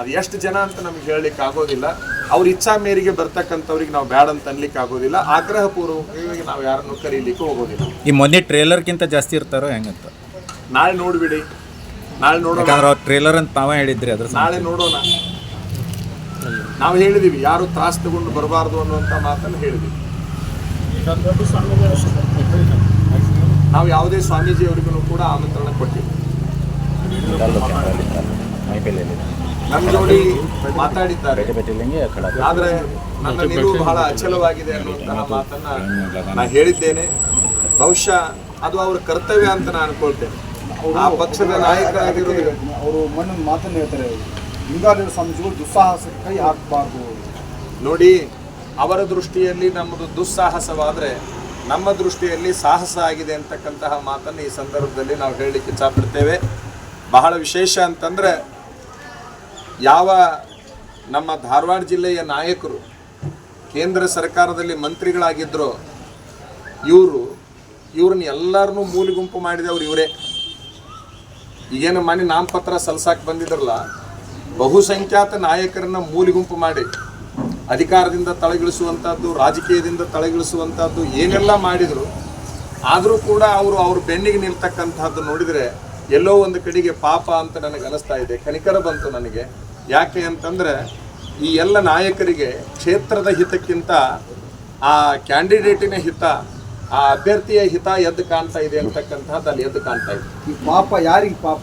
ಅದು ಎಷ್ಟು ಜನ ಅಂತ ನಮ್ಗೆ ಹೇಳಲಿಕ್ಕೆ ಆಗೋದಿಲ್ಲ. ಅವ್ರ ಇಚ್ಛಾ ಮೇರೆಗೆ ಬರ್ತಕ್ಕಂಥವ್ರಿಗೆ ನಾವು ಬ್ಯಾಡ್ ಅಂತ ಅನ್ಲಿಕ್ಕೆ ಆಗೋದಿಲ್ಲ. ಆಗ್ರಹ ಪೂರ್ವಕವಾಗಿ ನಾವು ಯಾರನ್ನು ಕರೀಲಿಕ್ಕೆ ಹೋಗೋದಿಲ್ಲ. ಈ ಮೊನ್ನೆ ಟ್ರೇಲರ್ಗಿಂತ ಜಾಸ್ತಿ ಇರ್ತಾರೋ ಹೆಂಗಂತ ನಾಳೆ ನೋಡ್ಬಿಡಿ. ನಾಳೆ ನೋಡೋಣ. ಯಾಕಂದ್ರೆ ಅವ್ರು ಟ್ರೇಲರ್ ಅಂತ ತಾವೇ ಹೇಳಿದ್ರಿ ಅದ್ರ ನಾಳೆ ನೋಡೋಣ. ನಾವು ಹೇಳಿದೀವಿ ಯಾರು ತ್ರಾಸ್ ತಗೊಂಡು ಬರಬಾರ್ದು ಅನ್ನುವಂಥ ಮಾತನ್ನು ಹೇಳಿದೀವಿ. ನಾವು ಯಾವುದೇ ಸ್ವಾಮೀಜಿಯವರಿಗೂ ಕೂಡ ಆಮಂತ್ರಣ ಕೊಟ್ಟಿಲ್ಲ. ನಮ್ಮ ಜೋಡಿ ಮಾತಾಡಿದ್ದಾರೆ. ಆದ್ರೆ ನನ್ನ ನಿಲುವು ಬಹಳ ಅಚಲವಾಗಿದೆ ಅನ್ನುವಂತಹ ಮಾತನ್ನ ನಾ ಹೇಳಿದ್ದೇನೆ. ಬಹುಶಃ ಅದು ಅವರ ಕರ್ತವ್ಯ ಅಂತ ನಾನು ಅನ್ಕೊಳ್ತೇನೆ. ಆ ಪಕ್ಷದ ನಾಯಕ ಅವರು ಮಣ್ಣಿನ ಮಾತನ್ನು ಹೇಳ್ತಾರೆ. ಲಿಂಗಾದೇವ ಸ್ವಾಮೀಜಿಗಳು ದುಸ್ಸಾಹಸಕ್ಕೆ ಕೈ ಹಾಕಬಾರ್ದು. ನೋಡಿ ಅವರ ದೃಷ್ಟಿಯಲ್ಲಿ ನಮ್ಮದು ದುಸ್ಸಾಹಸವಾದರೆ ನಮ್ಮ ದೃಷ್ಟಿಯಲ್ಲಿ ಸಾಹಸ ಆಗಿದೆ ಅಂತಕ್ಕಂತಹ ಮಾತನ್ನು ಈ ಸಂದರ್ಭದಲ್ಲಿ ನಾವು ಹೇಳಲಿಕ್ಕೆ ಇಚ್ಛಪಡ್ತೇವೆ. ಬಹಳ ವಿಶೇಷ ಅಂತಂದರೆ ಯಾವ ನಮ್ಮ ಧಾರವಾಡ ಜಿಲ್ಲೆಯ ನಾಯಕರು, ಕೇಂದ್ರ ಸರ್ಕಾರದಲ್ಲಿ ಮಂತ್ರಿಗಳಾಗಿದ್ದರೋ ಇವರು, ಇವ್ರನ್ನ ಎಲ್ಲರನ್ನೂ ಮೂಲಿಗುಂಪು ಮಾಡಿದವರು ಇವರೇ. ಈಗೇನು ಮನೆ ನಾಮಪತ್ರ ಸಲ್ಸಾಕ್ ಬಂದಿದ್ರಲ್ಲ, ಬಹುಸಂಖ್ಯಾತ ನಾಯಕರನ್ನ ಮೂಲಿಗುಂಪು ಮಾಡಿ, ಅಧಿಕಾರದಿಂದ ತಳಗಿಳಿಸುವಂಥದ್ದು ರಾಜಕೀಯದಿಂದ ತಳಗಿಳಿಸುವಂಥದ್ದು ಏನೆಲ್ಲ ಮಾಡಿದ್ರು, ಆದರೂ ಕೂಡ ಅವರು ಅವ್ರ ಬೆನ್ನಿಗೆ ನಿಲ್ತಕ್ಕಂಥದ್ದು ನೋಡಿದರೆ ಎಲ್ಲೋ ಒಂದು ಕಡೆಗೆ ಪಾಪ ಅಂತ ನನಗೆ ಅನಿಸ್ತಾ ಇದೆ. ಕನಿಕರ ಬಂತು ನನಗೆ. ಯಾಕೆ ಅಂತಂದರೆ ಈ ಎಲ್ಲ ನಾಯಕರಿಗೆ ಕ್ಷೇತ್ರದ ಹಿತಕ್ಕಿಂತ ಆ ಕ್ಯಾಂಡಿಡೇಟಿನ ಹಿತ ಆ ಅಭ್ಯರ್ಥಿಯ ಹಿತ ಎದ್ದು ಕಾಣ್ತಾ ಇದೆ ಅಂತಕ್ಕಂಥದ್ದು ಅಲ್ಲಿ ಎದ್ದು ಕಾಣ್ತಾ ಇದೆ. ಈ ಪಾಪ ಯಾರಿಗೆ ಪಾಪ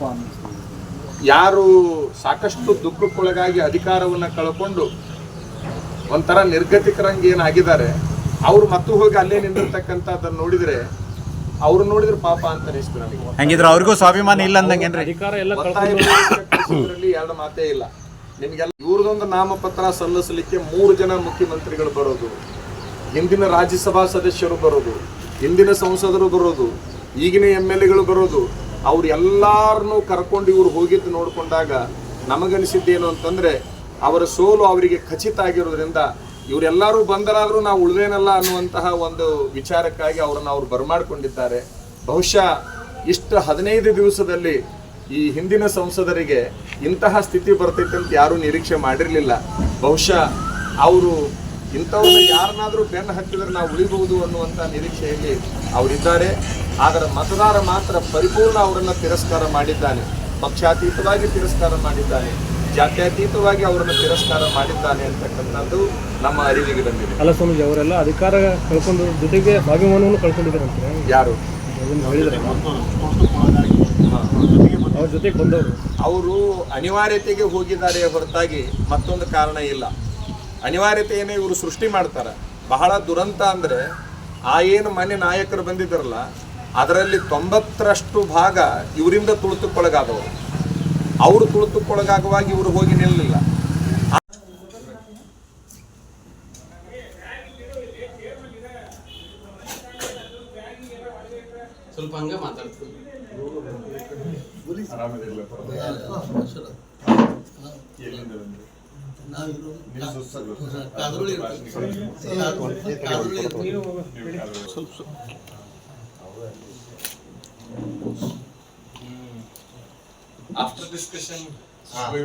ಯಾರು ಸಾಕಷ್ಟು ದುಃಖಕ್ಕೊಳಗಾಗಿ ಅಧಿಕಾರವನ್ನು ಕಳ್ಕೊಂಡು ಒಂಥರ ನಿರ್ಗತಿಕರಂಗೆ ಏನಾಗಿದ್ದಾರೆ ಅವ್ರು ಮತ್ತು ಹೋಗಿ ಅಲ್ಲೇ ನಿಂದಿರ್ತಕ್ಕಂಥದ್ದನ್ನು ನೋಡಿದ್ರೆ ಅವ್ರು ನೋಡಿದ್ರೆ ಪಾಪ ಅಂತ ಅನಿಸ್ತು ನನಗೆ ಹೆಂಗಿದ್ರು ಅವ್ರಿಗೂ ಸ್ವಾಭಿಮಾನ ಇಲ್ಲ ಅಂದಂಗೆ ಅಧಿಕಾರ ಎಲ್ಲ ಎರಡು ಮಾತೇ ಇಲ್ಲ. ನಿಮಗೆಲ್ಲ ಇವ್ರದೊಂದು ನಾಮಪತ್ರ ಸಲ್ಲಿಸಲಿಕ್ಕೆ ಮೂರು ಜನ ಮುಖ್ಯಮಂತ್ರಿಗಳು ಬರೋದು, ಹಿಂದಿನ ರಾಜ್ಯಸಭಾ ಸದಸ್ಯರು ಬರೋದು, ಹಿಂದಿನ ಸಂಸದರು ಬರೋದು, ಈಗಿನ ಎಂ ಎಲ್ ಎಗಳು ಬರೋದು, ಅವ್ರು ಎಲ್ಲಾರನ್ನು ಕರ್ಕೊಂಡು ಇವ್ರು ಹೋಗಿದ್ದು ನೋಡಿಕೊಂಡಾಗ ನಮಗನಿಸಿದ್ದೇನು ಅಂತಂದ್ರೆ ಅವರ ಸೋಲು ಅವರಿಗೆ ಖಚಿತ ಆಗಿರೋದ್ರಿಂದ ಇವರೆಲ್ಲರೂ ಬಂದರಾದರೂ ನಾವು ಉಳಿದೇನಲ್ಲ ಅನ್ನುವಂತಹ ಒಂದು ವಿಚಾರಕ್ಕಾಗಿ ಅವರನ್ನು ಅವ್ರು ಬರಮಾಡಿಕೊಂಡಿದ್ದಾರೆ. ಬಹುಶಃ ಇಷ್ಟು ಹದಿನೈದು ದಿವಸದಲ್ಲಿ ಈ ಹಿಂದಿನ ಸಂಸದರಿಗೆ ಇಂತಹ ಸ್ಥಿತಿ ಬರ್ತೈತೆ ಅಂತ ಯಾರೂ ನಿರೀಕ್ಷೆ ಮಾಡಿರಲಿಲ್ಲ. ಬಹುಶಃ ಅವರು ಇಂಥವ್ರನ್ನ ಯಾರನ್ನಾದರೂ ಬೆನ್ನು ಹತ್ತಿದ್ರೆ ನಾವು ಉಳಿಬಹುದು ಅನ್ನುವಂಥ ನಿರೀಕ್ಷೆಯಲ್ಲಿ ಅವರಿದ್ದಾರೆ. ಆದರೆ ಮತದಾರ ಮಾತ್ರ ಪರಿಪೂರ್ಣ ಅವರನ್ನು ತಿರಸ್ಕಾರ ಮಾಡಿದ್ದಾನೆ. ಪಕ್ಷಾತೀತವಾಗಿ ತಿರಸ್ಕಾರ ಮಾಡಿದ್ದಾನೆ. ಜಾತ್ಯತೀತವಾಗಿ ಅವರನ್ನು ತಿರಸ್ಕಾರ ಮಾಡಿದ್ದಾನೆ ಅಂತಕ್ಕಂಥದ್ದು ನಮ್ಮ ಅರಿವಿಗೆ ಬಂದಿದೆ. ಅಲ್ಲ ಸ್ವಾಮೀಜಿ ಅವರೆಲ್ಲ ಅಧಿಕಾರ ಕಳ್ಕೊಂಡು ಜೊತೆಗೆ ಸ್ವಾಭಿಮಾನವನ್ನು ಕಳ್ಕೊಂಡಿದ್ದಾರೆ ಯಾರು? ಹೇಳಿದ್ರೆ. ಅವ್ರ ಜೊತೆ ಬಂದವರು ಅವರು ಅನಿವಾರ್ಯತೆಗೆ ಹೋಗಿದ್ದಾರೆ ಹೊರತಾಗಿ ಮತ್ತೊಂದು ಕಾರಣ ಇಲ್ಲ. ಅನಿವಾರ್ಯತೆಯನ್ನೇ ಇವರು ಸೃಷ್ಟಿ ಮಾಡ್ತಾರೆ. ಬಹಳ ದುರಂತ ಅಂದರೆ ಆ ಏನು ಮನೆ ನಾಯಕರು ಬಂದಿದ್ದಾರಲ್ಲ ಅದರಲ್ಲಿ ತೊಂಬತ್ತರಷ್ಟು ಭಾಗ ಇವರಿಂದ ತುಳಿತಕ್ಕೊಳಗಾದವರು. ಅವರು ತುಳಿತಕ್ಕೊಳಗಾಗುವಾಗ ಇವರು ಹೋಗಿ ನಿಲ್ಲಲಿಲ್ಲ. ಸ್ವಲ್ಪ ಹಂಗೆ ಮಾತಾಡ್ತೀವಿ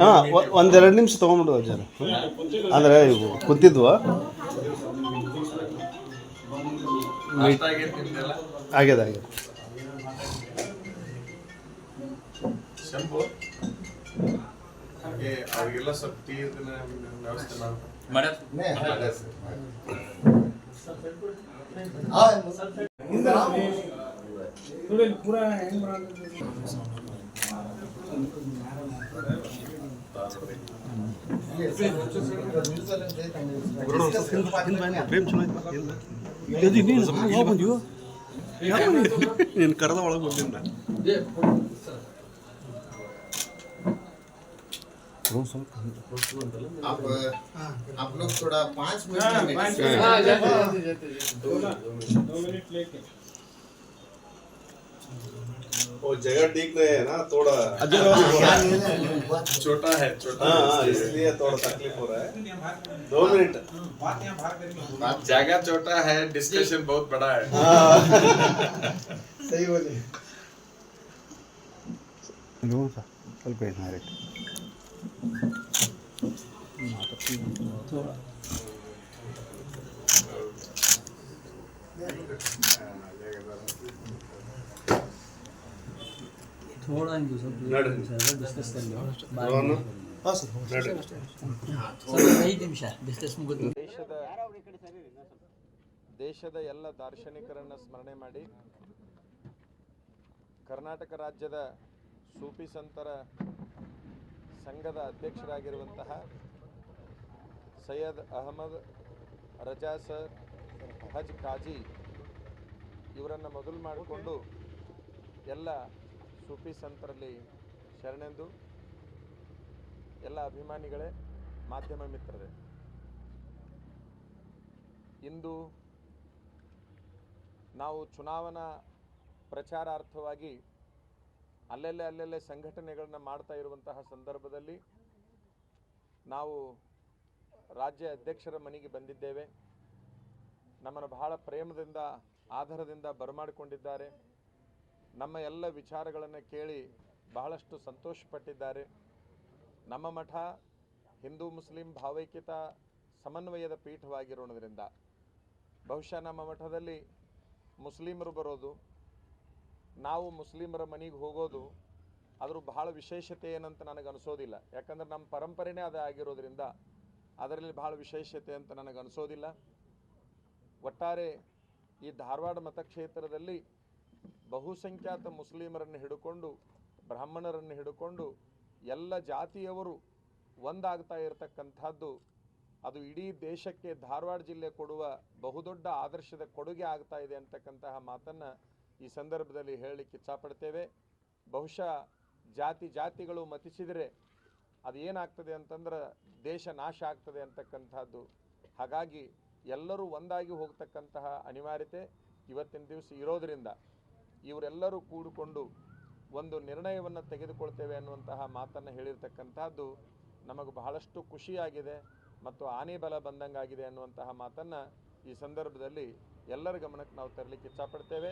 ಹಾಂ ಒಂದೆರಡು ನಿಮಿಷ ತೊಗೊಂಬಿಡು ಅಜ್ಜಾರ. ಅಂದರೆ ಇವು ಕೂತಿದ್ವು? ಆಗ್ಯದ ಆಗ್ಯದ ಶಂಭು ಹಾಗೆ ಅವರಿಗೆಲ್ಲ ಸ್ವಲ್ಪ ಟೀ ಇದನ್ನ ವ್ಯವಸ್ಥೆ ಮಾಡ್ತಾರೆ ನೀನು ಕರೆದ ಒಳಗೆ ಬಂದಿದ್ದ आप आप लोग थोड़ा हाँ, मिनट दो मिनट लेके। वो जगह ठीक नहीं है ना थोड़ा। हाँ, हाँ, छोटा है छोटा इसलिए थोड़ा तकलीफ़ हो रहा है। दो मिनट। जगह छोटा है डिस्कशन बहुत बड़ा है। सही बोले। थोड़ा हिंदू सब डिस्कस कर लो बाद में ಸ್ವಲ್ಪ ಐದು ನಿಮಿಷ ಡಿಸ್ಕಸ್ ಮುಗಿದು ದೇಶದ ದೇಶದ ಎಲ್ಲ ದಾರ್ಶನಿಕರನ್ನು ಸ್ಮರಣೆ ಮಾಡಿ ಕರ್ನಾಟಕ ರಾಜ್ಯದ ಸೂಫಿ ಸಂತರ ಸಂಘದ ಅಧ್ಯಕ್ಷರಾಗಿರುವಂತಹ ಸೈಯದ್ ಅಹಮದ್ ರಜಾ ಸರ್ ಹಜ್ ಖಾಜಿ ಇವರನ್ನು ಮೊದಲು ಮಾಡಿಕೊಂಡು ಎಲ್ಲ ಸೂಫಿ ಸಂತರಲ್ಲಿ ಶರಣೆಂದು ಎಲ್ಲ ಅಭಿಮಾನಿಗಳೇ, ಮಾಧ್ಯಮ ಮಿತ್ರರೇ. ಇಂದು ನಾವು ಚುನಾವಣಾ ಪ್ರಚಾರಾರ್ಥವಾಗಿ ಅಲ್ಲೆಲ್ಲೇ ಅಲ್ಲಲ್ಲೇ ಸಂಘಟನೆಗಳನ್ನ ಮಾಡ್ತಾ ಇರುವಂತಹ ಸಂದರ್ಭದಲ್ಲಿ ನಾವು ರಾಜ್ಯ ಅಧ್ಯಕ್ಷರ ಮನೆಗೆ ಬಂದಿದ್ದೇವೆ. ನಮ್ಮನ್ನು ಬಹಳ ಪ್ರೇಮದಿಂದ ಆಧಾರದಿಂದ ಬರಮಾಡಿಕೊಂಡಿದ್ದಾರೆ. ನಮ್ಮ ಎಲ್ಲ ವಿಚಾರಗಳನ್ನು ಕೇಳಿ ಬಹಳಷ್ಟು ಸಂತೋಷಪಟ್ಟಿದ್ದಾರೆ. ನಮ್ಮ ಮಠ ಹಿಂದೂ ಮುಸ್ಲಿಂ ಭಾವೈಕ್ಯತ ಸಮನ್ವಯದ ಪೀಠವಾಗಿರೋದ್ರಿಂದ ಬಹುಶಃ ನಮ್ಮ ಮಠದಲ್ಲಿ ಮುಸ್ಲಿಮರು ಬರೋದು ನಾವು ಮುಸ್ಲಿಮರ ಮನೆಗೆ ಹೋಗೋದು ಅದ್ರ ಬಹಳ ವಿಶೇಷತೆ ಏನಂತ ನನಗೆ ಅನಿಸೋದಿಲ್ಲ. ಯಾಕಂದ್ರೆ ನಮ್ಮ ಪರಂಪರೆನೇ ಅದು ಆಗಿರೋದ್ರಿಂದ ಅದರಲ್ಲಿ ಬಹಳ ವಿಶೇಷತೆ ಅಂತ ನನಗೆ ಅನಿಸೋದಿಲ್ಲ. ಒಟ್ಟಾರೆ ಈ ಧಾರವಾಡ ಮತಕ್ಷೇತ್ರದಲ್ಲಿ ಬಹುಸಂಖ್ಯಾತ ಮುಸ್ಲಿಮರನ್ನು ಹಿಡ್ಕೊಂಡು, ಬ್ರಾಹ್ಮಣರನ್ನು ಹಿಡ್ಕೊಂಡು ಎಲ್ಲ ಜಾತಿಯವರು ಒಂದಾಗ್ತಾ ಇರತಕ್ಕಂಥದ್ದು ಅದು ಇಡೀ ದೇಶಕ್ಕೆ ಧಾರವಾಡ ಜಿಲ್ಲೆ ಕೊಡುವ ಬಹುದೊಡ್ಡ ಆದರ್ಶದ ಕೊಡುಗೆ ಆಗ್ತಾ ಇದೆ ಅಂತಕ್ಕಂತಹ ಮಾತನ್ನು ಈ ಸಂದರ್ಭದಲ್ಲಿ ಹೇಳಲಿಕ್ಕೆ ಇಚ್ಛಪಡ್ತೇವೆ. ಬಹುಶಃ ಜಾತಿ ಜಾತಿಗಳು ಮತಿಸಿದರೆ ಅದು ಏನಾಗ್ತದೆ ಅಂತಂದ್ರೆ ದೇಶ ನಾಶ ಆಗ್ತದೆ ಅಂತಕ್ಕಂಥದ್ದು. ಹಾಗಾಗಿ ಎಲ್ಲರೂ ಒಂದಾಗಿ ಹೋಗ್ತಕ್ಕಂತಹ ಅನಿವಾರ್ಯತೆ ಇವತ್ತಿನ ದಿವಸ ಇರೋದರಿಂದ ಇವರೆಲ್ಲರೂ ಕೂಡಿಕೊಂಡು ಒಂದು ನಿರ್ಣಯವನ್ನು ತೆಗೆದುಕೊಳ್ತೇವೆ ಅನ್ನುವಂತಹ ಮಾತನ್ನು ಹೇಳಿರ್ತಕ್ಕಂಥದ್ದು ನಮಗೆ ಬಹಳಷ್ಟು ಖುಷಿಯಾಗಿದೆ ಮತ್ತು ಆನೆ ಬಲ ಬಂದಂಗಾಗಿದೆ ಅನ್ನುವಂತಹ ಮಾತನ್ನು ಈ ಸಂದರ್ಭದಲ್ಲಿ ಎಲ್ಲರ ಗಮನಕ್ಕೆ ನಾವು ತರಲಿಕ್ಕೆ ಇಚ್ಛಪಡ್ತೇವೆ.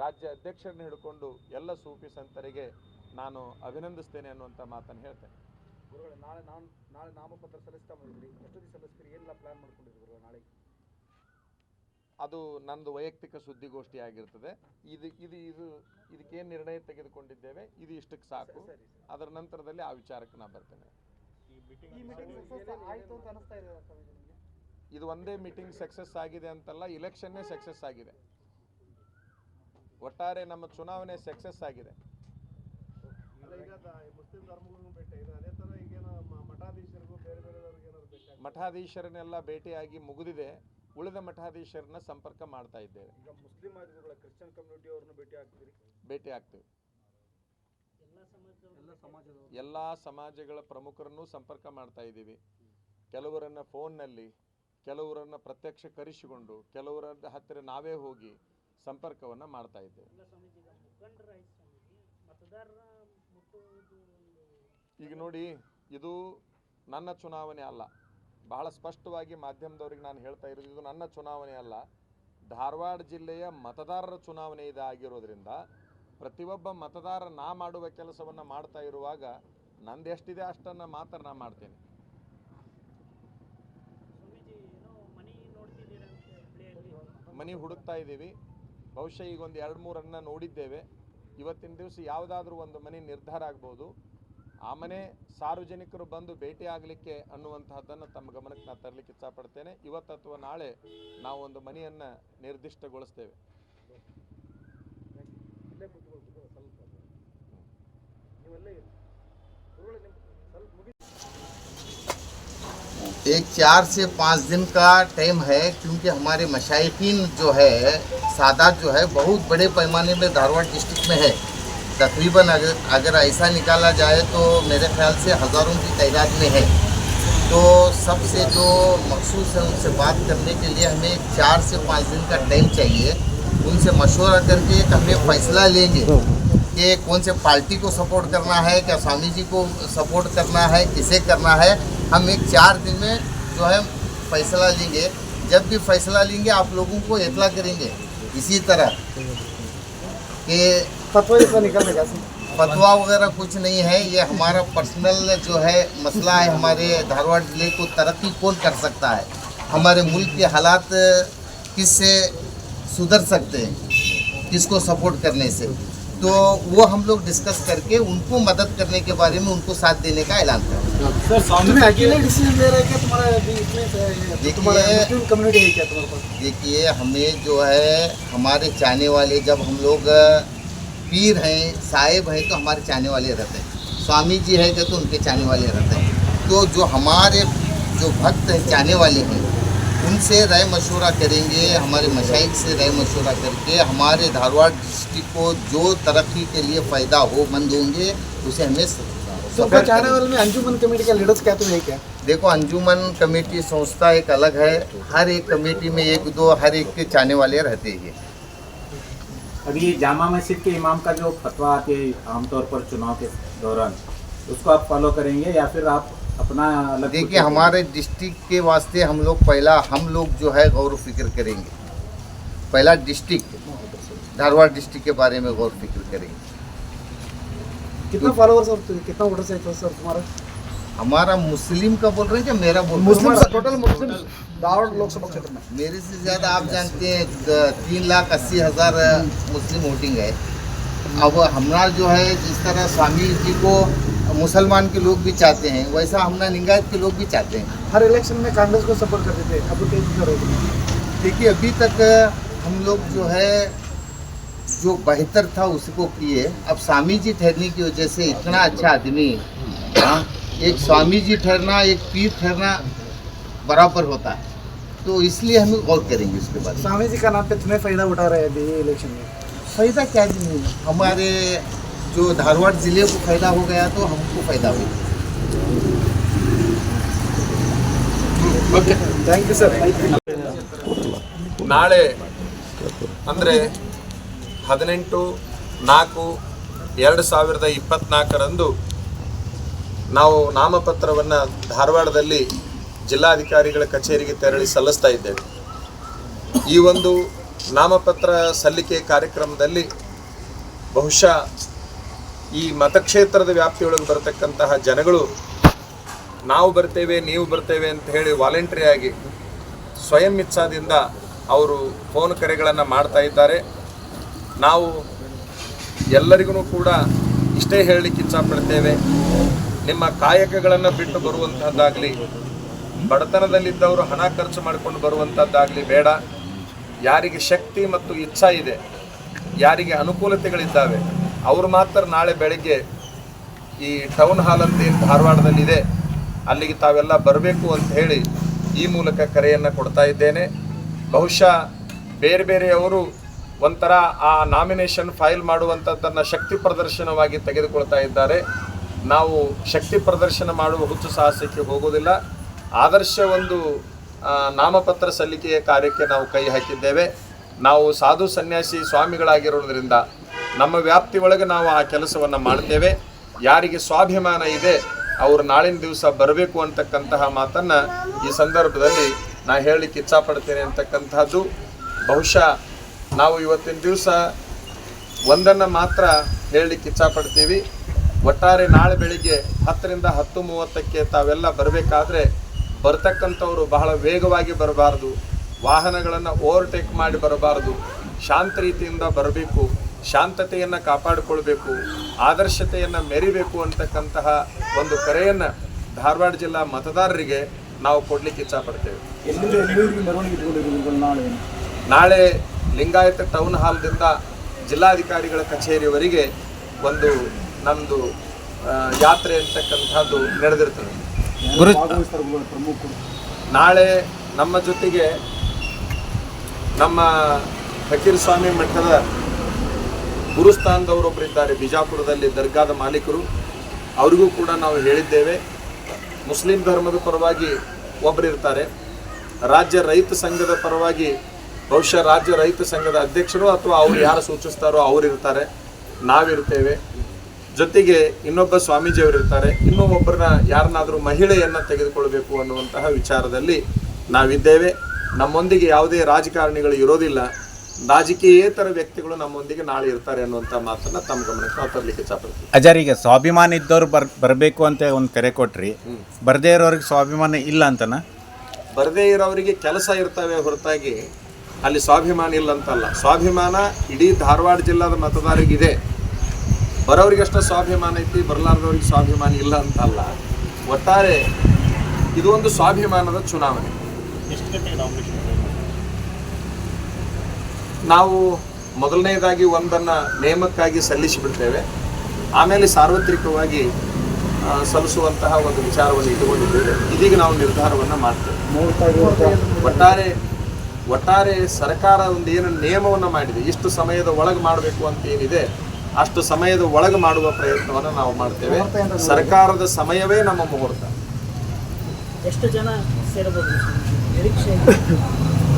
ರಾಜ್ಯ ಅಧ್ಯಕ್ಷರನ್ನ ಹಿಡ್ಕೊಂಡು ಎಲ್ಲ ಸೂಫಿ ಸಂತರಿಗೆ ನಾನು ಅಭಿನಂದಿಸ್ತೇನೆ ಅನ್ನುವಂಥ ಮಾತನ್ನು ಹೇಳ್ತೇನೆ. ಗುರುಗಳೇ ನಾಳೆ ನಾನು ನಾಳೆ ನಾಮಪತ್ರ ಸಲ್ಲಿಸ್ತಾ ಬಂದಿದ್ರಿ ದಿವಸ ಸಲ್ಲಿಸ್ತೀರಿ ಏನೆಲ್ಲ ಪ್ಲ್ಯಾನ್ ಮಾಡ್ಕೊಂಡಿದ್ರು ಗುರುಗಳೇ ನಾಳೆ? ಅದು ನಂದು ವೈಯಕ್ತಿಕ ಸುದ್ದಿಗೋಷ್ಠಿ ಆಗಿರ್ತದೆ. ಇದು ಇದು ಇದು ಇದಕ್ಕೇನು ನಿರ್ಣಯ ತೆಗೆದುಕೊಂಡಿದ್ದೇವೆ? ಇದು ಇಷ್ಟಕ್ಕೆ ಸಾಕು. ಅದರ ನಂತರದಲ್ಲಿ ಆ ವಿಚಾರಕ್ಕೆ ನಾನು ಬರ್ತೇನೆ. ಈ ಮೀಟಿಂಗ್ ಸಕ್ಸಸ್ ಆಯಿತು ಅಂತ ಅನಿಸ್ತಾ ಇದೆ ಇದು ಒಂದೇ ಮೀಟಿಂಗ್ ಸಕ್ಸಸ್ ಆಗಿದೆ ಅಂತಲ್ಲ ಇಲೆಕ್ಷನ್ನೇ ಸಕ್ಸಸ್ ಆಗಿದೆ. ಒಟ್ಟಾರೆ ನಮ್ಮ ಚುನಾವಣೆ ಸಕ್ಸಸ್ ಆಗಿದೆ. ಮಠಾಧೀಶರನ್ನೆಲ್ಲ ಭೇಟಿಯಾಗಿ ಮುಗಿದಿದೆ. ಉಳಿದ ಮಠಾಧೀಶರನ್ನ ಸಂಪರ್ಕ ಮಾಡ್ತಾ ಇದ್ದೇವೆ. ಈಗ ಮುಸ್ಲಿಂ ಆದಿಗಳ ಕ್ರಿಶ್ಚಿಯನ್ ಕಮ್ಯುನಿಟಿ ಅವ್ರನ್ನ ಭೇಟಿ ಆಗ್ತೀರಿ? ಭೇಟಿ ಆಗ್ತೇವೆ. ಎಲ್ಲ ಸಮಾಜಗಳ ಪ್ರಮುಖರನ್ನು ಸಂಪರ್ಕ ಮಾಡ್ತಾ ಇದ್ದೀವಿ. ಕೆಲವರನ್ನ ಫೋನ್ನಲ್ಲಿ ಕೆಲವರನ್ನ ಪ್ರತ್ಯಕ್ಷ ಕರೆಸಿಕೊಂಡು ಕೆಲವರ ಹತ್ತಿರ ನಾವೇ ಹೋಗಿ ಸಂಪರ್ಕವನ್ನು ಮಾಡ್ತಾ ಇದ್ದೇವೆ. ಈಗ ನೋಡಿ ಇದು ನನ್ನ ಚುನಾವಣೆ ಅಲ್ಲ. ಬಹಳ ಸ್ಪಷ್ಟವಾಗಿ ಮಾಧ್ಯಮದವ್ರಿಗೆ ನಾನು ಹೇಳ್ತಾ ಇರೋದು ಇದು ನನ್ನ ಚುನಾವಣೆ ಅಲ್ಲ. ಧಾರವಾಡ ಜಿಲ್ಲೆಯ ಮತದಾರರ ಚುನಾವಣೆ ಇದಾಗಿರೋದ್ರಿಂದ ಪ್ರತಿಯೊಬ್ಬ ಮತದಾರ ನಾ ಮಾಡುವ ಕೆಲಸವನ್ನು ಮಾಡ್ತಾ ಇರುವಾಗ ನಂದು ಎಷ್ಟಿದೆ ಅಷ್ಟನ್ನು ಮಾತ್ರ ನಾ ಮಾಡ್ತೇನೆ. ಮನೆ ಹುಡುಕ್ತಾ ಇದ್ದೀವಿ. ಬಹುಶಃ ಈಗ ಒಂದು ಎರಡು ಮೂರನ್ನು ನೋಡಿದ್ದೇವೆ. ಇವತ್ತಿನ ದಿವಸ ಯಾವುದಾದ್ರೂ ಒಂದು ಮನೆ ನಿರ್ಧಾರ ಆಗ್ಬೋದು. ಆ ಮನೆ ಸಾರ್ವಜನಿಕರು ಬಂದು ಭೇಟಿ ಆಗಲಿಕ್ಕೆ ಅನ್ನುವಂತಹದ್ದನ್ನು ತಮ್ಮ ಗಮನಕ್ಕೆ ನಾನು ತರಲಿಕ್ಕೆ ಇಚ್ಛಪಡ್ತೇನೆ. ಇವತ್ತು ಅಥವಾ ನಾಳೆ ನಾವು ಒಂದು ಮನೆಯನ್ನು ನಿರ್ದಿಷ್ಟಗೊಳಿಸ್ತೇವೆ. ಸ್ವಲ್ಪ. एक चार से पाँच दिन का टाइम है, क्योंकि हमारे मशाइकिन जो है, सादात जो है, बहुत बड़े पैमाने में धारवाड़ डिस्ट्रिक्ट में है। तकरीबन अगर अगर ऐसा निकाला जाए तो मेरे ख्याल से हज़ारों की तादाद में है। तो सबसे जो मखसूस है उनसे बात करने के लिए हमें चार से पाँच दिन का टाइम चाहिए। उनसे मशवरा करके हमें फैसला लेंगे कि कौन से पार्टी को सपोर्ट करना है, क्या स्वामी जी को सपोर्ट करना है, किसे करना है। हम एक चार दिन में जो है फैसला लेंगे। जब भी फैसला लेंगे आप लोगों को इतला करेंगे। इसी तरह। कि निकल फतवा वगैरह कुछ नहीं है। ये हमारा पर्सनल जो है मसला है। हमारे धारवाड़ ज़िले को तरक्की कौन कर सकता है? हमारे मुल्क के हालात किससे सुधर सकते हैं? किसको सपोर्ट करने से? तो वो हम लोग डिस्कस करके उनको मदद करने के बारे में उनको साथ देने का ऐलान करें तुम्हें अकेले डिसीज़न ले रहे हैं क्या तुम्हारा अभी इसमें देखिए- तुम्हारा मुस्लिम कम्युनिटी है क्या तुम्हारे पास? देखिए हमें जो है हमारे चाहने वाले जब हम लोग पीर हैं साहेब हैं तो हमारे चाहने वाले रहते हैं। स्वामी जी है तो उनके चाहने वाले रहते हैं। तो जो हमारे जो भक्त हैं चाहने वाले हैं उनसे राय मशवरा करेंगे हमारे मशाइक से राय मशवरा करके हमारे धारवाड़ डिस्ट्रिक्ट को जो तरक्की के लिए फ़ायदा हो मंद होंगे उसे हमें तो वाले में अंजुमन कमेटी का लीडर्स क्या तुम्हें क्या? देखो अंजुमन कमेटी संस्था एक अलग है हर एक कमेटी में एक दो हर एक के चाहने वाले रहते ही अभी जामा मस्जिद के इमाम का जो फतवा आती आमतौर पर चुनाव के दौरान उसको आप फॉलो करेंगे या फिर आप अपना अलग देखिए हमारे डिस्ट्रिक्ट के वास्ते हम लोग पहला हम लोग जो है गौर फ़िक्र करेंगे। पहला डिस्ट्रिक्ट धारवाड़ डिस्ट्रिक्ट के बारे में गौर फ़िक्र करेंगे। कितना फॉलोअर्स और कितना वोटर्स है तो सर तुम्हारा? हमारा मुस्लिम का बोल रहे हैं क्या मेरा बोल रहे मुस्लिम हैं टोटल मुस्लिम दावड़ लोकसभा क्षेत्र में। मेरे से ज़्यादा आप जानते हैं तीन लाख अस्सी हज़ार मुस्लिम वोटिंग है। अब हमारा जो है जिस तरह स्वामी जी को मुसलमान के लोग भी चाहते हैं वैसा हमारा लिंगायत के लोग भी चाहते हैं। हर इलेक्शन में कांग्रेस को सपोर्ट करते थे अब करोगे देखिए अभी तक हम लोग जो है जो बेहतर था उसको किए। अब स्वामी जी ठहरने की वजह से इतना अच्छा आदमी हाँ, एक स्वामी जी ठहरना एक पीर ठहरना बराबर होता है। तो इसलिए हम गौर करेंगे उसके बाद स्वामी जी का नाम पे तुम्हें फ़ायदा उठा रहे ये इलेक्शन में। फ़ायदा क्या जी? नहीं हमारे जो धारवाड़ जिले को फायदा हो गया तो हमको फायदा हो ಥ್ಯಾಂಕ್ ಯು ಸರ್ ನಾಳೆ ಅಂದರೆ ಹದಿನೆಂಟು ನಾಲ್ಕು ಎರಡು ಸಾವಿರದ ಇಪ್ಪತ್ತ್ನಾಲ್ಕರಂದು ನಾವು ನಾಮಪತ್ರವನ್ನು ಧಾರವಾಡದಲ್ಲಿ ಜಿಲ್ಲಾಧಿಕಾರಿಗಳ ಕಚೇರಿಗೆ ತೆರಳಿ ಸಲ್ಲಿಸ್ತಾ ಇದ್ದೇವೆ ಈ ಒಂದು ನಾಮಪತ್ರ ಸಲ್ಲಿಕೆ ಕಾರ್ಯಕ್ರಮದಲ್ಲಿ ಬಹುಶಃ ಈ ಮತಕ್ಷೇತ್ರದ ವ್ಯಾಪ್ತಿಯೊಳಗೆ ಬರತಕ್ಕಂತಹ ಜನಗಳು ನಾವು ಬರ್ತೇವೆ, ನೀವು ಬರ್ತೇವೆ ಅಂತ ಹೇಳಿ ವಾಲಂಟ್ರಿಯಾಗಿ ಸ್ವಯಂ ಇಚ್ಛಾದಿಂದ ಅವರು ಫೋನ್ ಕರೆಗಳನ್ನು ಮಾಡ್ತಾ ಇದ್ದಾರೆ. ನಾವು ಎಲ್ಲರಿಗೂ ಕೂಡ ಇಷ್ಟೇ ಹೇಳಲಿಕ್ಕೆ ಇಚ್ಛಪಡ್ತೇವೆ. ನಿಮ್ಮ ಕಾಯಕಗಳನ್ನು ಬಿಟ್ಟು ಬರುವಂಥದ್ದಾಗಲಿ ಬಡತನದಲ್ಲಿದ್ದವರು ಹಣ ಖರ್ಚು ಮಾಡಿಕೊಂಡು ಬರುವಂಥದ್ದಾಗಲಿ ಬೇಡ. ಯಾರಿಗೆ ಶಕ್ತಿ ಮತ್ತು ಇಚ್ಛಾ ಇದೆ, ಯಾರಿಗೆ ಅನುಕೂಲತೆಗಳಿದ್ದಾವೆ ಅವರು ಮಾತ್ರ ನಾಳೆ ಬೆಳಗ್ಗೆ ಈ ಟೌನ್ ಹಾಲ್ ಅಂತ ಏನು ಧಾರವಾಡದಲ್ಲಿದೆ, ಅಲ್ಲಿಗೆ ತಾವೆಲ್ಲ ಬರಬೇಕು ಅಂತ ಹೇಳಿ ಈ ಮೂಲಕ ಕರೆಯನ್ನು ಕೊಡ್ತಾ ಇದ್ದೇನೆ. ಬಹುಶಃ ಬೇರೆ ಬೇರೆಯವರು ಒಂಥರ ಆ ನಾಮಿನೇಷನ್ ಫೈಲ್ ಮಾಡುವಂಥದ್ದನ್ನು ಶಕ್ತಿ ಪ್ರದರ್ಶನವಾಗಿ ತೆಗೆದುಕೊಳ್ತಾ ಇದ್ದಾರೆ. ನಾವು ಶಕ್ತಿ ಪ್ರದರ್ಶನ ಮಾಡುವ ಹುಚ್ಚು ಸಾಹಸಕ್ಕೆ ಹೋಗೋದಿಲ್ಲ. ಆದರ್ಶ ಒಂದು ನಾಮಪತ್ರ ಸಲ್ಲಿಕೆಯ ಕಾರ್ಯಕ್ಕೆ ನಾವು ಕೈ ಹಾಕಿದ್ದೇವೆ. ನಾವು ಸಾಧು ಸನ್ಯಾಸಿ ಸ್ವಾಮಿಗಳಾಗಿರೋದ್ರಿಂದ ನಮ್ಮ ವ್ಯಾಪ್ತಿ ಒಳಗೆ ನಾವು ಆ ಕೆಲಸವನ್ನು ಮಾಡ್ತೇವೆ. ಯಾರಿಗೆ ಸ್ವಾಭಿಮಾನ ಇದೆ, ಅವರು ನಾಳಿನ ದಿವಸ ಬರಬೇಕು ಅಂತಕ್ಕಂತಹ ಮಾತನ್ನು ಈ ಸಂದರ್ಭದಲ್ಲಿ ನಾ ಹೇಳಲಿಕ್ಕೆ ಇಚ್ಛಾಪಡ್ತೇನೆ ಅಂತಕ್ಕಂತಹದ್ದು. ಬಹುಶಃ ನಾವು ಇವತ್ತಿನ ದಿವಸ ಒಂದನ್ನು ಮಾತ್ರ ಹೇಳಲಿಕ್ಕೆ ಇಚ್ಛಾಪಡ್ತೀವಿ. ಒಟ್ಟಾರೆ ನಾಳೆ ಬೆಳಿಗ್ಗೆ ಹತ್ತರಿಂದ ಹತ್ತು ಮೂವತ್ತಕ್ಕೆ ತಾವೆಲ್ಲ ಬರಬೇಕಾದ್ರೆ ಬರ್ತಕ್ಕಂಥವ್ರು ಬಹಳ ವೇಗವಾಗಿ ಬರಬಾರ್ದು. ವಾಹನಗಳನ್ನು ಓವರ್ಟೇಕ್ ಮಾಡಿ ಬರಬಾರ್ದು. ಶಾಂತ ರೀತಿಯಿಂದ ಬರಬೇಕು. ಶಾಂತತೆಯನ್ನು ಕಾಪಾಡಿಕೊಳ್ಬೇಕು ಆದರ್ಶತೆಯನ್ನು ಮೆರಿಬೇಕು ಅಂತಕ್ಕಂತಹ ಒಂದು ಕರೆಯನ್ನು ಧಾರವಾಡ ಜಿಲ್ಲಾ ಮತದಾರರಿಗೆ ನಾವು ಕೊಡ್ಲಿಕ್ಕೆ ಇಚ್ಛಾಪಡ್ತೇವೆ. ನಾಳೆ? ಲಿಂಗಾಯತ ಟೌನ್ ಹಾಲ್ದಿಂದ ಜಿಲ್ಲಾಧಿಕಾರಿಗಳ ಕಚೇರಿಯವರಿಗೆ ಒಂದು ನಮ್ಮದು ಯಾತ್ರೆ ಅಂತಕ್ಕಂಥದ್ದು ನಡೆದಿರ್ತದೆ. ನಾಳೆ ನಮ್ಮ ಜೊತೆಗೆ ನಮ್ಮ ಫಕೀರ್ ಸ್ವಾಮಿ ಮಠದ ಗುರುಸ್ಥಾನದವರೊಬ್ಬರು ಇದ್ದಾರೆ ಬಿಜಾಪುರದಲ್ಲಿ ದರ್ಗಾದ ಮಾಲೀಕರು. ಅವರಿಗೂ ಕೂಡ ನಾವು ಹೇಳಿದ್ದೇವೆ. ಮುಸ್ಲಿಂ ಧರ್ಮದ ಪರವಾಗಿ ಒಬ್ಬರಿರ್ತಾರೆ. ರಾಜ್ಯ ರೈತ ಸಂಘದ ಪರವಾಗಿ, ಬಹುಶಃ ರಾಜ್ಯ ರೈತ ಸಂಘದ ಅಧ್ಯಕ್ಷರು ಅಥವಾ ಅವರು ಯಾರು ಸೂಚಿಸ್ತಾರೋ ಅವರು ಇರ್ತಾರೆ ನಾವಿರ್ತೇವೆ. ಜೊತೆಗೆ ಇನ್ನೊಬ್ಬ ಸ್ವಾಮೀಜಿಯವರು ಇರ್ತಾರೆ ಇನ್ನೂ ಒಬ್ಬರನ್ನ ಯಾರನ್ನಾದರೂ ಮಹಿಳೆಯನ್ನು ತೆಗೆದುಕೊಳ್ಬೇಕು ಅನ್ನುವಂತಹ ವಿಚಾರದಲ್ಲಿ ನಾವಿದ್ದೇವೆ. ನಮ್ಮೊಂದಿಗೆ ಯಾವುದೇ ರಾಜಕಾರಣಿಗಳು ಇರೋದಿಲ್ಲ. ರಾಜಕೀಯೇತರ ವ್ಯಕ್ತಿಗಳು ನಮ್ಮೊಂದಿಗೆ ನಾಳೆ ಇರ್ತಾರೆ ಅನ್ನುವಂಥ ಮಾತನ್ನ ತಮ್ಮ ಗಮನಕ್ಕೆ ನಾವು ತರಲಿಕ್ಕೆ ಇಚ್ಛಪಡ್ತೀವಿ. ಈಗ ಸ್ವಾಭಿಮಾನ ಇದ್ದವ್ರು ಬರ್ ಬರಬೇಕು ಅಂತ ಒಂದು ಕರೆ ಕೊಟ್ರಿ. ಬರದೇ ಇರೋರಿಗೆ ಸ್ವಾಭಿಮಾನ ಇಲ್ಲ ಅಂತನ? ಬರದೇ ಇರೋರಿಗೆ ಕೆಲಸ ಇರ್ತವೆ ಹೊರತಾಗಿ ಅಲ್ಲಿ ಸ್ವಾಭಿಮಾನ ಇಲ್ಲ ಅಂತಲ್ಲ. ಸ್ವಾಭಿಮಾನ ಇಡೀ ಧಾರವಾಡ ಜಿಲ್ಲಾದ ಮತದಾರರಿಗಿದೆ. ಬರೋರಿಗಷ್ಟೇ ಸ್ವಾಭಿಮಾನ ಐತಿ ಬರಲಾರ್ದವ್ರಿಗೆ ಸ್ವಾಭಿಮಾನ ಇಲ್ಲ ಅಂತಲ್ಲ. ಒಟ್ಟಾರೆ ಇದು ಒಂದು ಸ್ವಾಭಿಮಾನದ ಚುನಾವಣೆ. ನಾವು ಮೊದಲನೇದಾಗಿ ಒಂದನ್ನು ನೇಮಕ್ಕಾಗಿ ಸಲ್ಲಿಸಿಬಿಡ್ತೇವೆ. ಆಮೇಲೆ ಸಾರ್ವತ್ರಿಕವಾಗಿ ಸಲ್ಲಿಸುವಂತಹ ಒಂದು ವಿಚಾರವನ್ನು ಇಟ್ಟುಕೊಂಡಿದ್ದೇವೆ. ಇದೀಗ ನಾವು ನಿರ್ಧಾರವನ್ನು ಮಾಡ್ತೇವೆ. ಒಟ್ಟಾರೆ ಒಟ್ಟಾರೆ ಸರ್ಕಾರ ಒಂದು ಏನು ನಿಯಮವನ್ನು ಮಾಡಿದೆ. ಇಷ್ಟು ಸಮಯದ ಒಳಗೆ ಮಾಡಬೇಕು ಅಂತ ಏನಿದೆ, ಅಷ್ಟು ಸಮಯದ ಒಳಗೆ ಮಾಡುವ ಪ್ರಯತ್ನವನ್ನು ನಾವು ಮಾಡ್ತೇವೆ. ಸರ್ಕಾರದ ಸಮಯವೇ ನಮ್ಮ ಮುಹೂರ್ತ. ಎಷ್ಟು ಜನ ಸೇರಬಹುದು? ನಿರೀಕ್ಷೆ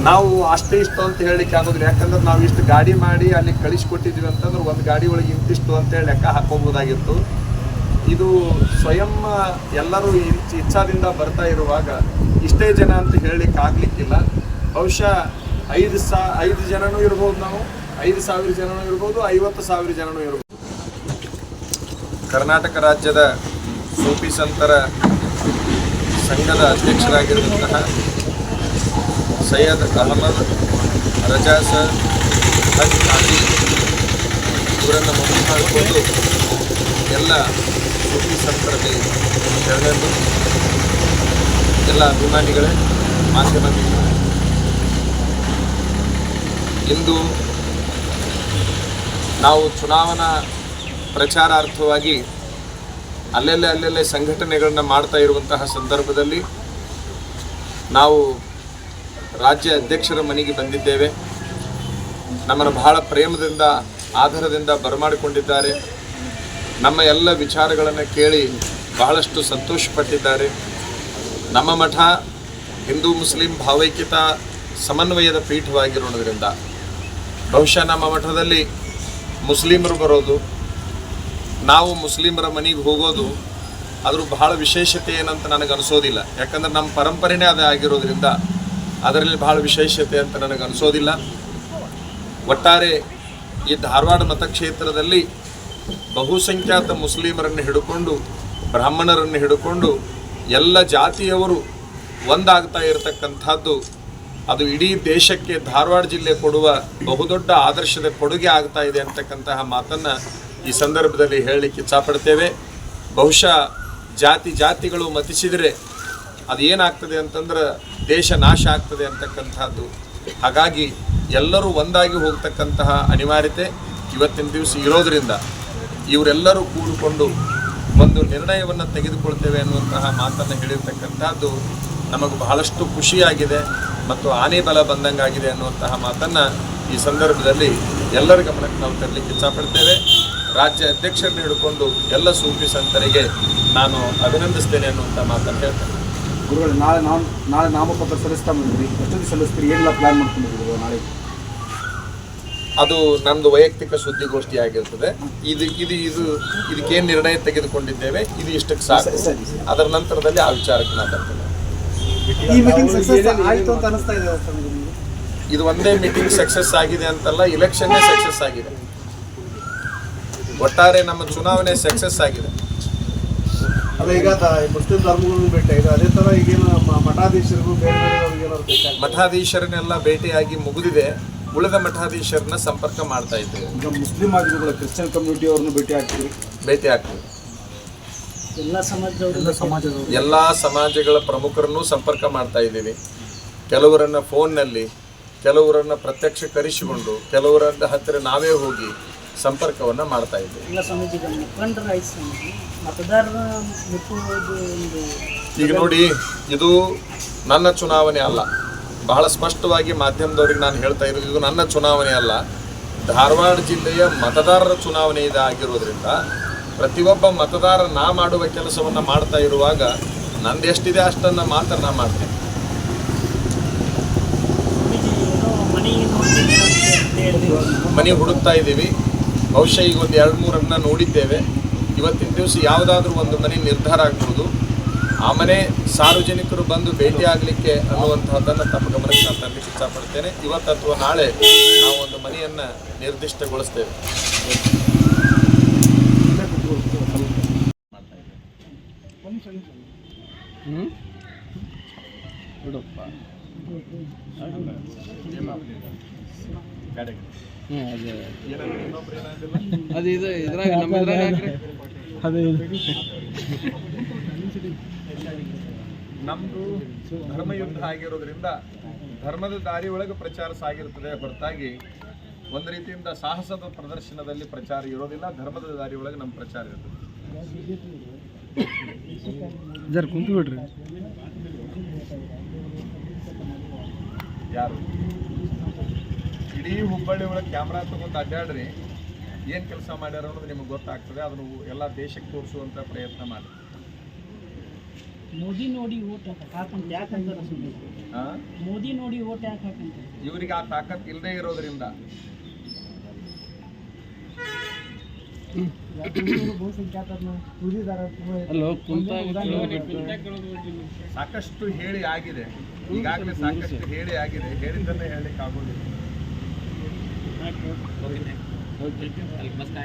ನಾವು ಅಷ್ಟು ಇಷ್ಟು ಅಂತ ಹೇಳಲಿಕ್ಕೆ ಆಗೋದಿಲ್ಲ. ಯಾಕಂದ್ರೆ ನಾವು ಇಷ್ಟು ಗಾಡಿ ಮಾಡಿ ಅಲ್ಲಿ ಕಳಿಸ್ಕೊಟ್ಟಿದ್ವಿ ಅಂತಂದ್ರೆ ಒಂದು ಗಾಡಿ ಒಳಗೆ ಇಂತಿಷ್ಟು ಅಂತೇಳಿ ಲೆಕ್ಕ ಹಾಕೋಬಹುದಾಗಿತ್ತು ಇದು ಸ್ವಯಂ ಎಲ್ಲರೂ ಇಚ್- ಇಚ್ಛಾದಿಂದ ಬರ್ತಾ ಇರುವಾಗ ಇಷ್ಟೇ ಜನ ಅಂತ ಹೇಳಲಿಕ್ಕೆ ಆಗ್ಲಿಕ್ಕಿಲ್ಲ. ಬಹುಶಃ ಐದು ಸಾ, ಐದು ಜನನೂ ಇರ್ಬೋದು ನಾವು, ಐದು ಸಾವಿರ ಜನನೂ ಇರ್ಬೋದು, ಐವತ್ತು ಸಾವಿರ ಜನನೂ ಇರ್ಬೋದು. ಕರ್ನಾಟಕ ರಾಜ್ಯದ ಸೂಫಿ ಸಂತರ ಸಂಘದ ಅಧ್ಯಕ್ಷರಾಗಿರುವಂತಹ ಸೈಯದ್ ಅಹಮದ್ ರಜಾ ಸರ್, ಹಜ್ ಖಾಜಿ ಇವರನ್ನು ಮುಂದೆ ಮಾಡಿಕೊಂಡು ಎಲ್ಲ ಸುದ್ದಿ ಸಂಪರ್ಕದಲ್ಲಿ ಶರಣರು ಎಲ್ಲ ಅಭಿಮಾನಿಗಳೇ ಮಾಧ್ಯಮ ಇಂದು ನಾವು ಚುನಾವಣಾ ಪ್ರಚಾರಾರ್ಥವಾಗಿ ಅಲ್ಲೆಲ್ಲೇ ಅಲ್ಲೆಲ್ಲೇ ಸಂಘಟನೆಗಳನ್ನ ಮಾಡ್ತಾ ಇರುವಂತಹ ಸಂದರ್ಭದಲ್ಲಿ ನಾವು ರಾಜ್ಯ ಅಧ್ಯಕ್ಷರ ಮನೆಗೆ ಬಂದಿದ್ದೇವೆ. ನಮ್ಮನ್ನು ಬಹಳ ಪ್ರೇಮದಿಂದ ಆಧಾರದಿಂದ ಬರಮಾಡಿಕೊಂಡಿದ್ದಾರೆ. ನಮ್ಮ ಎಲ್ಲ ವಿಚಾರಗಳನ್ನು ಕೇಳಿ ಬಹಳಷ್ಟು ಸಂತೋಷಪಟ್ಟಿದ್ದಾರೆ. ನಮ್ಮ ಮಠ ಹಿಂದೂ ಮುಸ್ಲಿಂ ಭಾವೈಕ್ಯತಾ ಸಮನ್ವಯದ ಪೀಠವಾಗಿರೋದ್ರಿಂದ ಬಹುಶಃ ನಮ್ಮ ಮಠದಲ್ಲಿ ಮುಸ್ಲಿಮರು ಬರೋದು, ನಾವು ಮುಸ್ಲಿಮರ ಮನೆಗೆ ಹೋಗೋದು ಅದ್ರ ಬಹಳ ವಿಶೇಷತೆ ಏನಂತ ನನಗೆ ಅನಿಸೋದಿಲ್ಲ ಯಾಕಂದ್ರೆ ನಮ್ಮ ಪರಂಪರೆನೇ ಅದೇ ಆಗಿರೋದ್ರಿಂದ ಅದರಲ್ಲಿ ಬಹಳ ವಿಶೇಷತೆ ಅಂತ ನನಗೆ ಅನಿಸೋದಿಲ್ಲ. ಒಟ್ಟಾರೆ ಈ ಧಾರವಾಡ ಮತಕ್ಷೇತ್ರದಲ್ಲಿ ಬಹುಸಂಖ್ಯಾತ ಮುಸ್ಲಿಮರನ್ನು ಹಿಡ್ಕೊಂಡು, ಬ್ರಾಹ್ಮಣರನ್ನು ಹಿಡ್ಕೊಂಡು ಎಲ್ಲ ಜಾತಿಯವರು ಒಂದಾಗ್ತಾ ಇರತಕ್ಕಂಥದ್ದು ಅದು ಇಡೀ ದೇಶಕ್ಕೆ ಧಾರವಾಡ ಜಿಲ್ಲೆ ಕೊಡುವ ಬಹುದೊಡ್ಡ ಆದರ್ಶದ ಕೊಡುಗೆ ಆಗ್ತಾ ಇದೆ ಅಂತಕ್ಕಂತಹ ಮಾತನ್ನು ಈ ಸಂದರ್ಭದಲ್ಲಿ ಹೇಳಲಿಕ್ಕೆ ಇಚ್ಛಪಡ್ತೇವೆ. ಬಹುಶಃ ಜಾತಿ ಜಾತಿಗಳು ಮತಿಸಿದರೆ ಅದು ಏನಾಗ್ತದೆ ಅಂತಂದ್ರೆ ದೇಶ ನಾಶ ಆಗ್ತದೆ ಅಂತಕ್ಕಂಥದ್ದು. ಹಾಗಾಗಿ ಎಲ್ಲರೂ ಒಂದಾಗಿ ಹೋಗ್ತಕ್ಕಂತಹ ಅನಿವಾರ್ಯತೆ ಇವತ್ತಿನ ದಿವಸ ಇರೋದರಿಂದ ಇವರೆಲ್ಲರೂ ಕೂಡಿಕೊಂಡು ಒಂದು ನಿರ್ಣಯವನ್ನು ತೆಗೆದುಕೊಳ್ತೇವೆ ಅನ್ನುವಂತಹ ಮಾತನ್ನು ಹೇಳಿರ್ತಕ್ಕಂಥದ್ದು ನಮಗೆ ಬಹಳಷ್ಟು ಖುಷಿಯಾಗಿದೆ ಮತ್ತು ಆನೆ ಬಲ ಬಂದಂಗಾಗಿದೆ ಅನ್ನುವಂತಹ ಮಾತನ್ನು ಈ ಸಂದರ್ಭದಲ್ಲಿ ಎಲ್ಲರ ಗಮನಕ್ಕೆ ನಾವು ತರಲಿಕ್ಕೆ ಇಚ್ಛಪಡ್ತೇವೆ. ರಾಜ್ಯ ಅಧ್ಯಕ್ಷರನ್ನು ಹಿಡ್ಕೊಂಡು ಎಲ್ಲ ಸೂಫಿ ಸಂತರಿಗೆ ನಾನು ಅಭಿನಂದಿಸ್ತೇನೆ ಅನ್ನುವಂಥ ಮಾತನ್ನು ಹೇಳ್ತೇನೆ. ಗುರುಗಳು ನಾಳೆ ನಾವು ನಾಳೆ ನಾಮಪತ್ರ ಸಲ್ಲಿಸ್ತಾ ಬಂದ್ರಿ ಎಷ್ಟೊತ್ತಿಗೆ ಸಲ್ಲಿಸ್ತೀರಿ? ಏನೆಲ್ಲ ಪ್ಲಾನ್ ಮಾಡ್ಕೊಂಡಿದ್ದೀರಿ ನಾಳೆ? ಅದು ನಮ್ಮದು ವೈಯಕ್ತಿಕ ಸುದ್ದಿಗೋಷ್ಠಿ ಆಗಿರ್ತದೆ. ಇದು ಇದು ಇದು ಇದಕ್ಕೇನು ನಿರ್ಣಯ ತೆಗೆದುಕೊಂಡಿದ್ದೇವೆ ಇದು ಇಷ್ಟಕ್ಕೆ ಸಾಕು. ಅದರ ನಂತರದಲ್ಲಿ ಆ ವಿಚಾರಕ್ಕೆ ನಾನು ಬರ್ತೇನೆ ಈ ಮೀಟಿಂಗ್ ಸಕ್ಸಸ್ ಆಯಿತು ಅಂತ ಅನಿಸ್ತಾ ಇದೆ ಇದು ಒಂದೇ ಮೀಟಿಂಗ್ ಸಕ್ಸಸ್ ಆಗಿದೆ ಅಂತಲ್ಲ ಇಲೆಕ್ಷನ್ನೇ ಸಕ್ಸಸ್ ಆಗಿದೆ. ಒಟ್ಟಾರೆ ನಮ್ಮ ಚುನಾವಣೆ ಸಕ್ಸಸ್ ಆಗಿದೆ. ಅಲ್ಲ ಈಗ ಮುಸ್ಲಿಂ ಧರ್ಮಗಳನ್ನು ಭೇಟಿ ಆಗಿದೆ. ಅದೇ ಥರ ಈಗೇನು ಮಠಾಧೀಶರಿಗೂ ಬೇರೆ ಬೇರೆ ಮಠಾಧೀಶರನ್ನೆಲ್ಲ ಭೇಟಿಯಾಗಿ ಮುಗಿದಿದೆ. ಉಳಿದ ಮಠಾಧೀಶರನ್ನ ಸಂಪರ್ಕ ಮಾಡ್ತಾ ಇದ್ದೇವೆ. ಈಗ ಮುಸ್ಲಿಂ ಆಗಿರುಗಳ ಕ್ರಿಶ್ಚಿಯನ್ ಕಮ್ಯುನಿಟಿ ಅವ್ರನ್ನ ಭೇಟಿ ಹಾಕ್ತೀವಿ ಭೇಟಿ ಆಗ್ತೀವಿ. ಎಲ್ಲ ಸಮಾಜದವರು ಎಲ್ಲ ಸಮಾಜದವರು. ಎಲ್ಲ ಸಮಾಜಗಳ ಪ್ರಮುಖರನ್ನು ಸಂಪರ್ಕ ಮಾಡ್ತಾ ಇದ್ದೀವಿ. ಕೆಲವರನ್ನ ಫೋನ್ನಲ್ಲಿ ಕೆಲವರನ್ನ ಪ್ರತ್ಯಕ್ಷ ಕರೆಸಿಕೊಂಡು ಕೆಲವರ ಹತ್ತಿರ ನಾವೇ ಹೋಗಿ ಸಂಪರ್ಕವನ್ನು ಮಾಡ್ತಾ ಇದ್ದೀವಿ ಇಲ್ಲ ಮುಖಂಡರ ಆಯ್ತು ಸ್ವಾಮೀಜಿ. ಮತದಾರರ ಮುಟ್ಟುವುದು ಒಂದು ಈಗ ನೋಡಿ ಇದು ನನ್ನ ಚುನಾವಣೆ ಅಲ್ಲ. ಬಹಳ ಸ್ಪಷ್ಟವಾಗಿ ಮಾಧ್ಯಮದವ್ರಿಗೆ ನಾನು ಹೇಳ್ತಾ ಇರೋದು ಇದು ನನ್ನ ಚುನಾವಣೆ ಅಲ್ಲ. ಧಾರವಾಡ ಜಿಲ್ಲೆಯ ಮತದಾರರ ಚುನಾವಣೆ ಇದಾಗಿರೋದ್ರಿಂದ ಪ್ರತಿಯೊಬ್ಬ ಮತದಾರ ನಾ ಮಾಡುವ ಕೆಲಸವನ್ನು ಮಾಡ್ತಾ ಇರುವಾಗ ನಂದು ಎಷ್ಟಿದೆ ಅಷ್ಟನ್ನು ಮಾತ್ರ ನಾ ಮಾಡ್ತೇನೆ. ಮನೆ ಹುಡುಕ್ತಾ ಇದ್ದೀವಿ. ಬಹುಶಃ ಈಗ ಒಂದು ಎರಡು ಮೂರನ್ನ ನೋಡಿದ್ದೇವೆ. ಇವತ್ತಿನ ದಿವಸ ಯಾವುದಾದ್ರೂ ಒಂದು ಮನೆ ನಿರ್ಧಾರ ಆಗ್ಬೋದು. ಆ ಮನೆ ಸಾರ್ವಜನಿಕರು ಬಂದು ಭೇಟಿ ಆಗಲಿಕ್ಕೆ ಅನ್ನುವಂತಹದ್ದನ್ನು ತಮ್ಮ ಗಮನಕ್ಕೆ ನಾನು ತರಲಿಕ್ಕೆ ಇಷ್ಟಪಡ್ತೇನೆ ಇವತ್ತು ಅಥವಾ ನಾಳೆ ನಾವು ಒಂದು ಮನೆಯನ್ನು ನಿರ್ದಿಷ್ಟಗೊಳಿಸ್ತೇವೆ. ಅದು ಧರ್ಮ ಯುದ್ಧ ನಮ್ಮ ಇದ್ರಾಗ ಹಾಕ್ರಿ ನಮ್ದು ಧರ್ಮಯುದ್ಧ ಆಗಿರೋದ್ರಿಂದ ಧರ್ಮದ ದಾರಿ ಒಳಗೆ ಪ್ರಚಾರ ಸಾಗಿರ್ತದೆ. ಹೊರತಾಗಿ ಒಂದು ರೀತಿಯಿಂದ ಸಾಹಸದ ಪ್ರದರ್ಶನದಲ್ಲಿ ಪ್ರಚಾರ ಇರೋದಿಲ್ಲ. ಧರ್ಮದ ದಾರಿ ಒಳಗೆ ನಮ್ಮ ಪ್ರಚಾರ ಇರ್ತದೆ. ಜರ್ ಕುಂತು ಬಿಡ್ರಿ ಯಾರು? ಇಡೀ ಹುಬ್ಬಳ್ಳಿ ಒಳಗೆ ಕ್ಯಾಮ್ರಾ ತಗೊಂಡು ಅಡ್ಡಾಡ್ರಿ ಏನು ಕೆಲಸ ಮಾಡ್ಯಾರ ಅನ್ನೋದು ನಿಮಗೆ ಗೊತ್ತಾಗ್ತದೆ. ಅದನ್ನು ಎಲ್ಲ ದೇಶಕ್ಕೆ ತೋರಿಸುವಂಥ ಪ್ರಯತ್ನ ಮಾಡಿ. ಮೋದಿ ನೋಡಿ ಓಟ್ ಹಾಕಂತ ಯಾಕಂದ್ರೆ ಆ? ಮೋದಿ ನೋಡಿ ಓಟ್ ಯಾಕೆ ಹಾಕಂತ? ಇವರಿಗೆ ಆ ತಾಕತ್ ಇಲ್ಲದೆ ಇರೋದ್ರಿಂದ. ಸಾಕಷ್ಟು ಹೇಳಿ ಆಗಿದೆ. ಈಗಾಗಲೇ ಸಾಕಷ್ಟು ಹೇಳಿ ಆಗಿದೆ. ಹೇಳಿದ್ದನ್ನೇ ಹೇಳಲಿಕ್ಕೆ ಆಗೋದಿಲ್ಲ मस्का है।